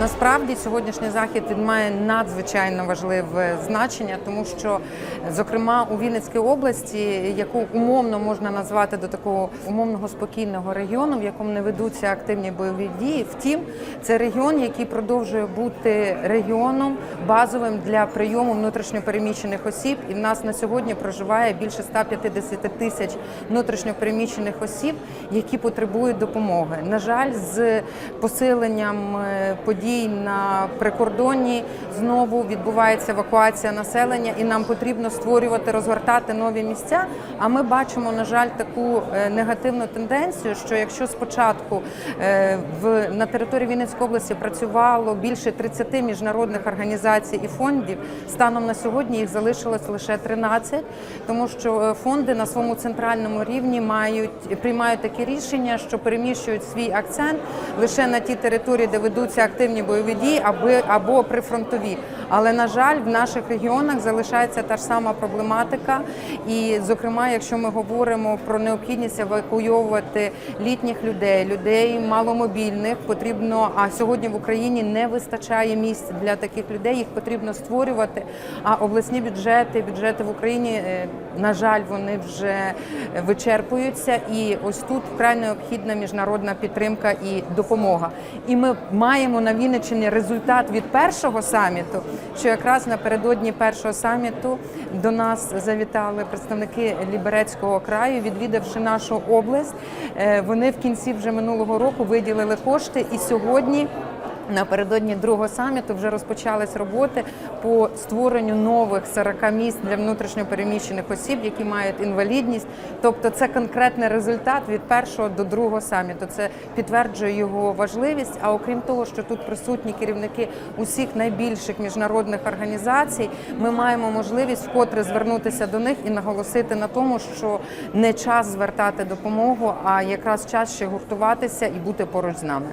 Насправді сьогоднішній захід він має надзвичайно важливе значення, тому що, зокрема, у Вінницькій області, яку умовно можна назвати до такого умовного спокійного регіону, в якому не ведуться активні бойові дії. Втім, це регіон, який продовжує бути регіоном базовим для прийому внутрішньопереміщених осіб. І в нас на сьогодні проживає більше 150 тисяч внутрішньопереміщених осіб, які потребують допомоги. На жаль, з посиленням е, подій на прикордонні знову відбувається евакуація населення, і нам потрібно створювати, розгортати нові місця. А ми бачимо, на жаль, таку е, негативну тенденцію, що якщо спочатку е, в на території Вінницької області працювало більше 30 міжнародних організацій і фондів, станом на сьогодні їх залишилось лише 13, тому що е, фонди на своєму центральному рівні мають приймають такі рішення, що переміщують свій акцент лише на ті території, де ведуться активні бойові дії, аби або прифронтові. Але на жаль, в наших регіонах залишається та ж сама проблематика. І, зокрема, якщо ми говоримо про необхідність евакуйовувати літніх людей, людей маломобільних, потрібно. А сьогодні в Україні не вистачає місць для таких людей. Їх потрібно створювати. А обласні бюджети, бюджети в Україні, е, на жаль, вони вже вичерпуються. І ось тут вкрай необхідна міжнародна підтримка і допомога. І ми маємо на Вінниччині результат від першого саміту, що якраз напередодні першого саміту до нас завітали представники Ліберецького краю, відвідавши нашу область. Е, Вони в кінці вже минулого року виділили кошти, і сьогодні. Напередодні другого саміту вже розпочались роботи по створенню нових 40 місць для внутрішньопереміщених осіб, які мають інвалідність. Тобто, це конкретний результат від першого до другого саміту. Це підтверджує його важливість. А окрім того, що тут присутні керівники усіх найбільших міжнародних організацій, ми маємо можливість вкотре звернутися до них і наголосити на тому, що не час звертати допомогу, а якраз час ще гуртуватися і бути поруч з нами.